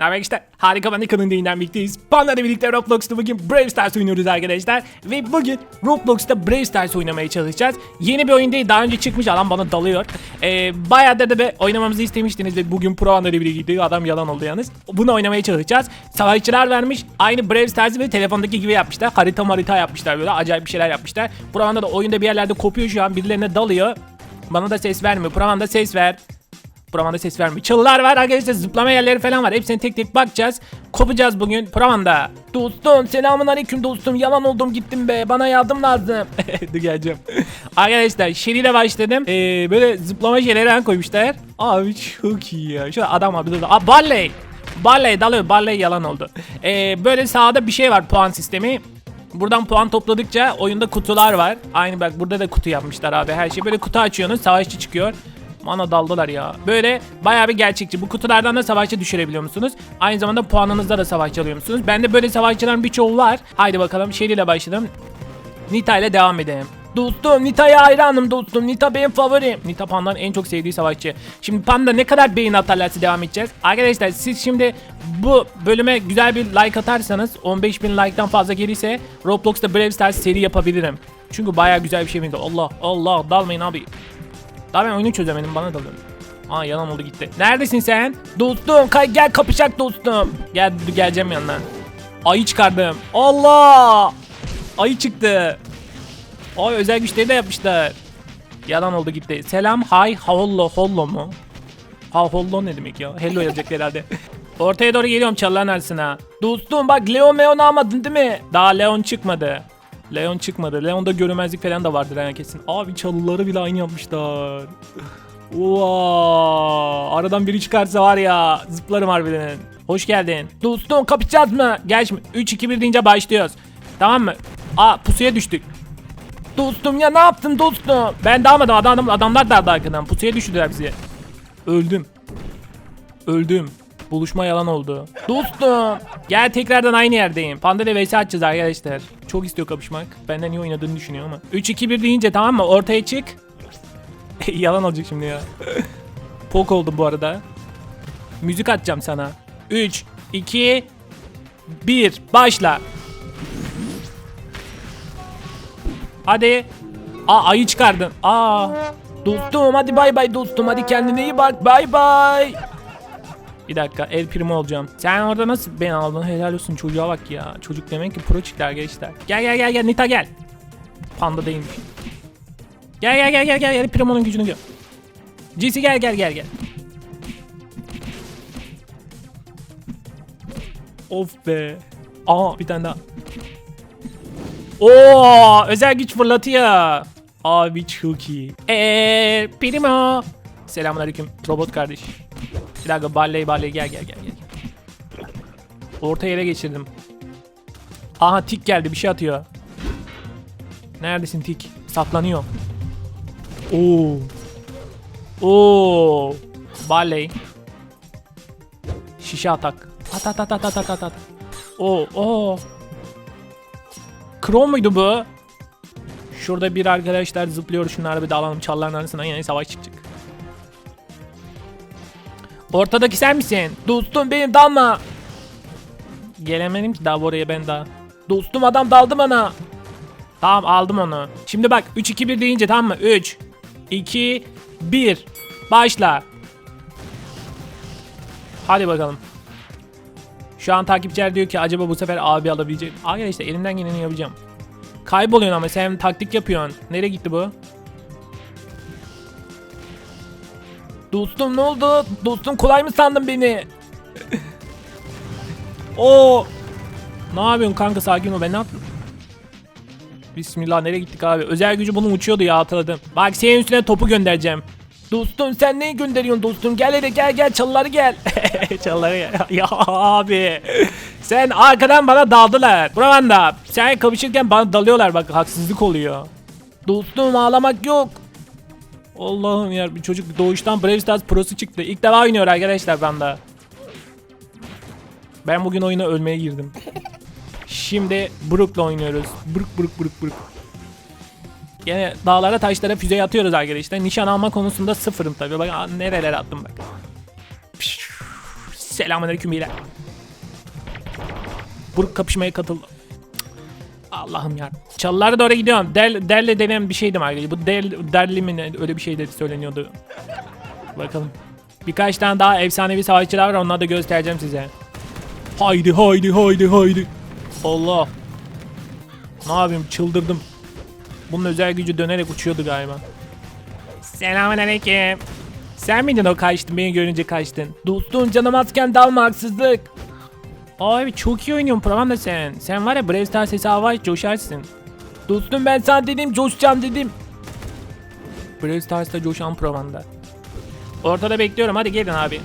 Ne işte? Harika ben de kanın yayından birlikteyiz. Panda ile birlikte Roblox'ta bugün Brave Stars oynuyoruz arkadaşlar. Ve bugün Roblox'ta Brave Stars oynamaya çalışacağız. Yeni bir oyun değil. Daha önce çıkmış adam bana dalıyor. Ee, bayağıdır da be oynamamızı istemiştiniz ve bugün Pro Panda ile birlikte adam yalan oldu yalnız. Bunu oynamaya çalışacağız. Savaşçılar vermiş. Aynı Brave Stars'ı böyle telefondaki gibi yapmışlar. Harita marita yapmışlar böyle. Acayip bir şeyler yapmışlar. Pro da oyunda bir yerlerde kopuyor şu an. Birilerine dalıyor. Bana da ses vermiyor. Pro ses ver. Provanda ses vermiyor. Çalılar var arkadaşlar zıplama yerleri falan var. Hepsine tek tek bakacağız. Kopacağız bugün Provanda. Dostum selamun aleyküm dostum. Yalan oldum gittim be. Bana yardım lazım. Dur geleceğim. arkadaşlar şeriyle başladım. Ee, böyle zıplama şeyleri falan koymuşlar. Abi çok iyi ya. Şu adam dur. Aa Barley. Barley dalıyor. Barley yalan oldu. Ee, böyle sağda bir şey var puan sistemi. Buradan puan topladıkça oyunda kutular var. Aynı bak burada da kutu yapmışlar abi. Her şey böyle kutu açıyorsunuz savaşçı çıkıyor. Bana daldılar ya. Böyle bayağı bir gerçekçi. Bu kutulardan da savaşçı düşürebiliyor musunuz? Aynı zamanda puanınızda da savaşçı alıyor musunuz? Bende böyle savaşçıların birçoğu var. Haydi bakalım şeriyle başladım. Nita ile devam edelim. Dostum Nita'ya hayranım dostum. Nita benim favorim. Nita Panda'nın en çok sevdiği savaşçı. Şimdi Panda ne kadar beğeni atarlarsa devam edeceğiz. Arkadaşlar siz şimdi bu bölüme güzel bir like atarsanız 15.000 like'tan fazla gelirse Roblox'ta Brave Stars seri yapabilirim. Çünkü bayağı güzel bir şey benziyor. Allah Allah dalmayın abi. Daha ben oyunu çözemedim bana dalın. Aa yalan oldu gitti. Neredesin sen? Dostum kay gel kapışak dostum. Gel geleceğim yanına. Ayı çıkardım. Allah! Ayı çıktı. Ay özel güçleri de yapmışlar. Yalan oldu gitti. Selam, hi, hollo, hollo mu? Ha hollo ne demek ya? Hello yazacak herhalde. Ortaya doğru geliyorum çalıların arasına. Dostum bak Leon Meon almadın değil mi? Daha Leon çıkmadı. Leon çıkmadı. Leon'da görünmezlik falan da vardır yani kesin. Abi çalıları bile aynı yapmışlar. Wow. Aradan biri çıkarsa var ya zıplarım harbiden. Hoş geldin. Dostum kapışacağız mı? Gel şimdi 3 2 1 deyince başlıyoruz. Tamam mı? Aa pusuya düştük. Dostum ya ne yaptın dostum? Ben dalmadım adam, adamlar daldı arkadan. Pusuya düşürdüler bizi. Öldüm. Öldüm. Buluşma yalan oldu. Dostum. Gel tekrardan aynı yerdeyim. Panda ile vs atacağız arkadaşlar. Çok istiyor kapışmak. Benden iyi oynadığını düşünüyor ama. 3-2-1 deyince tamam mı? Ortaya çık. yalan olacak şimdi ya. Pok oldum bu arada. Müzik atacağım sana. 3, 2, 1. Başla. Hadi. Aa ayı çıkardın. Aa. Dostum hadi bay bay dostum. Hadi kendine iyi bak. Bay bay. Bir dakika el primo olacağım. Sen orada nasıl beni aldın? Helal olsun çocuğa bak ya. Çocuk demek ki pro çıktı arkadaşlar. Gel gel gel gel Nita gel. Panda değilmiş. Gel gel gel gel gel el primo'nun gücünü gör. GC gel gel gel gel. Of be. Aa bir tane daha. Oo özel güç fırlatıyor. Abi çok iyi. Eee primo. Selamünaleyküm robot kardeş. Bir dakika Barley Barley gel gel gel gel. Orta yere geçirdim. Aha tik geldi bir şey atıyor. Neredesin tik? Saklanıyor. Oo. Oo. Barley. Şişe atak. At at at at at at at. Oo oo. Kron muydu bu? Şurada bir arkadaşlar zıplıyor. Şunları bir dalalım çalların arasına yine savaş çıkacak. Ortadaki sen misin? Dostum benim dalma. Gelemedim ki daha oraya ben daha. Dostum adam daldı bana. Tamam aldım onu. Şimdi bak 3 2 1 deyince tamam mı? 3 2 1 Başla. Hadi bakalım. Şu an takipçiler diyor ki acaba bu sefer abi alabilecek. Arkadaşlar işte elimden geleni yapacağım. Kayboluyorsun ama sen taktik yapıyorsun. Nereye gitti bu? Dostum ne oldu? Dostum kolay mı sandın beni? Oo. Ne yapıyorsun kanka sakin ol ben ne yaptım? Bismillah nereye gittik abi? Özel gücü bunun uçuyordu ya hatırladım. Bak senin üstüne topu göndereceğim. Dostum sen neyi gönderiyorsun dostum? Gel hele gel gel çalıları gel. çalıları gel. ya abi. Sen arkadan bana daldılar. Buramanda. Sen kapışırken bana dalıyorlar bak haksızlık oluyor. Dostum ağlamak yok. Allah'ım ya bir çocuk doğuştan Brave Stars Pro'su çıktı. İlk defa oynuyor arkadaşlar bende. Ben bugün oyuna ölmeye girdim. Şimdi Brook'la oynuyoruz. Brook Brook Brook Brook. Yine dağlara taşlara füze atıyoruz arkadaşlar. Nişan alma konusunda sıfırım tabii. Bak nerelere attım bak. Selamünaleyküm beyler. Buruk kapışmaya katıldı. Allah'ım ya. Çalılara doğru gidiyorum. Del, derle denen bir şeydi arkadaşlar. Bu del, derli mi ne? öyle bir şey de söyleniyordu. Bakalım. Birkaç tane daha efsanevi savaşçılar var. Onları da göstereceğim size. Haydi haydi haydi haydi. Allah. Ne yapayım çıldırdım. Bunun özel gücü dönerek uçuyordu galiba. Selamünaleyküm. Sen miydin o kaçtın beni görünce kaçtın. Dostum canım azken dalma haksızlık. Abi çok iyi oynuyorsun Pravan da sen. Sen var ya Brave Stars hesabı aç coşarsın. Dostum ben sana dedim coşacağım dedim. Brave Stars'ta coşan Pravan'da. Ortada bekliyorum hadi gelin abi.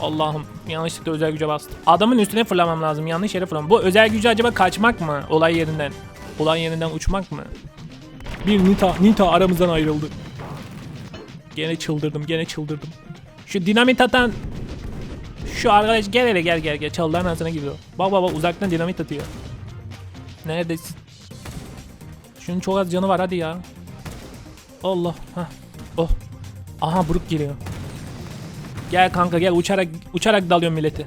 Allah'ım yanlışlıkla özel güce bastım. Adamın üstüne fırlamam lazım yanlış yere fırlamam. Bu özel gücü acaba kaçmak mı olay yerinden? Olay yerinden uçmak mı? Bir Nita, Nita aramızdan ayrıldı. Gene çıldırdım gene çıldırdım. Şu dinamit atan şu arkadaş gel hele gel gel gel çalıların arasına giriyor. Bak bak bak uzaktan dinamit atıyor. Neredesin? Şunun çok az canı var hadi ya. Allah. Hah. Oh. Aha Brook geliyor. Gel kanka gel uçarak uçarak dalıyorum milleti.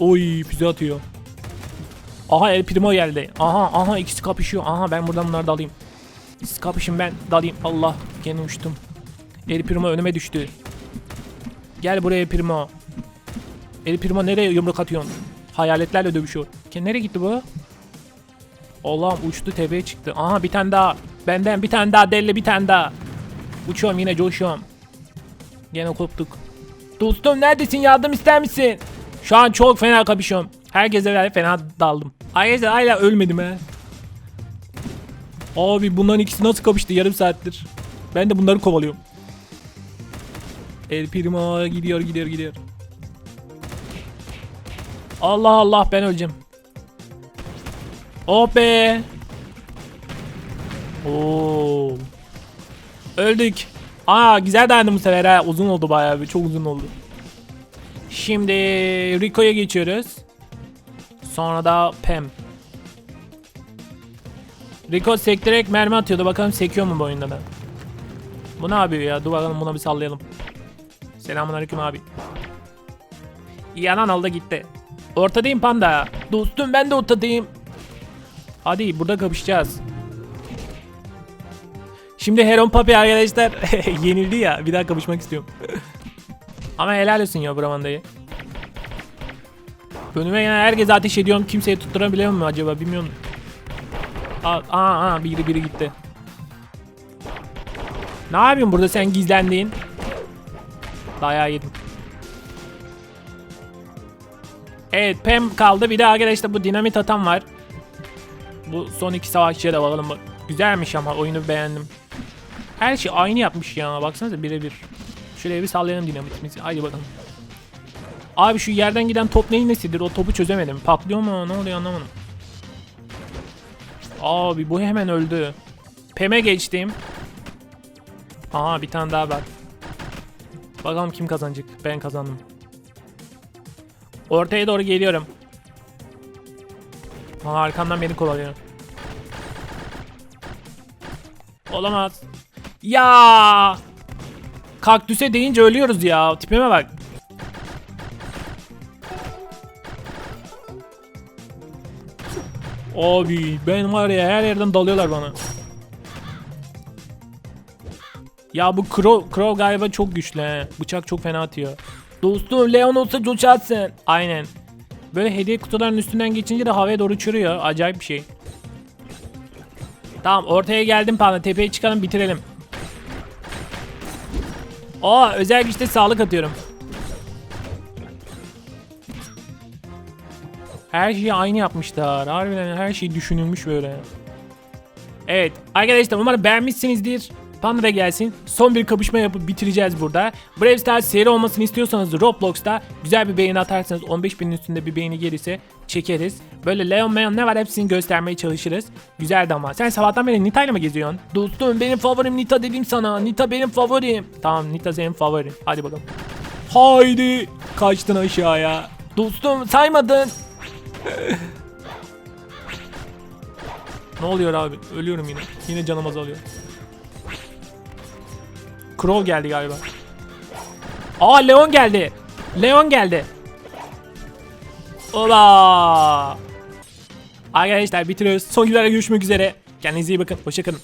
Oy füze atıyor. Aha El Primo geldi. Aha aha ikisi kapışıyor. Aha ben buradan bunları dalayım. Siz kapışın ben dalayım. Allah gene uçtum. El Primo önüme düştü. Gel buraya Primo. El Primo nereye yumruk atıyorsun? Hayaletlerle dövüşüyor. Nereye gitti bu? Allah'ım uçtu tepeye çıktı. Aha bir tane daha. Benden bir tane daha delle bir tane daha. Uçuyorum yine coşuyorum. Gene koptuk. Dostum neredesin yardım ister misin? Şu an çok fena kapışıyorum. Herkese fena daldım. Arkadaşlar hala ölmedim he. Abi bunların ikisi nasıl kapıştı yarım saattir. Ben de bunları kovalıyorum. El Primo gidiyor gidiyor gidiyor. Allah Allah ben öleceğim. Oh be. Oo. Öldük. Aa güzel dayandım bu sefer ha. Uzun oldu bayağı bir. Çok uzun oldu. Şimdi Rico'ya geçiyoruz. Sonra da Pem. Rico sektirerek mermi atıyordu. Bakalım sekiyor mu bu oyunda da. Bu ne yapıyor ya? Dur bakalım buna bir sallayalım. Selamünaleyküm abi. Yanan aldı gitti. Ortadayım panda. Dostum ben de ortadayım. Hadi burada kapışacağız. Şimdi Heron Papi arkadaşlar yenildi ya. Bir daha kapışmak istiyorum. Ama helal olsun ya Bramanda'yı. Önüme gelen herkese ateş ediyorum. Kimseye tutturabiliyor mu acaba bilmiyorum. Aa, aa, aa biri biri gitti. Ne yapıyorsun burada sen gizlendiğin? Dayağı yedim. Evet Pem kaldı. Bir de arkadaşlar bu dinamit atan var. Bu son iki savaşçıya da bakalım. Bak, Güzelmiş ama oyunu beğendim. Her şey aynı yapmış ya. Baksanıza birebir. Şuraya bir sallayalım dinamitimizi. Haydi bakalım. Abi şu yerden giden top neyin nesidir? O topu çözemedim. Patlıyor mu? Ne oluyor anlamadım. Abi bu hemen öldü. Pem'e geçtim. Aha bir tane daha var. Bakalım kim kazanacak. Ben kazandım. Ortaya doğru geliyorum. Aha arkamdan beni kovalıyor. Olamaz. Ya! Kaktüse deyince ölüyoruz ya. Tipime bak. Abi ben var ya her yerden dalıyorlar bana. Ya bu Crow, Crow galiba çok güçlü he. Bıçak çok fena atıyor. Dostum Leon olsa coşarsın. Aynen. Böyle hediye kutularının üstünden geçince de havaya doğru uçuruyor. Acayip bir şey. Tamam ortaya geldim panda. Tepeye çıkalım bitirelim. Aa özel güçte sağlık atıyorum. Her şeyi aynı yapmışlar. Harbiden her şey düşünülmüş böyle. Evet arkadaşlar umarım beğenmişsinizdir. Panda da gelsin. Son bir kapışma yapıp bitireceğiz burada. Brave Stars seri olmasını istiyorsanız Roblox'ta güzel bir beğeni atarsanız 15 binin üstünde bir beğeni gelirse çekeriz. Böyle Leon Meon ne var hepsini göstermeye çalışırız. Güzeldi ama. Sen sabahtan beri Nita ile mi geziyorsun? Dostum benim favorim Nita dedim sana. Nita benim favorim. Tamam Nita senin favorin. Hadi bakalım. Haydi. Kaçtın aşağıya. Dostum saymadın. ne oluyor abi? Ölüyorum yine. Yine canım azalıyor. Crow geldi galiba. Aa Leon geldi. Leon geldi. Ola. Arkadaşlar bitiriyoruz. Son videolarda görüşmek üzere. Kendinize iyi bakın. Hoşçakalın.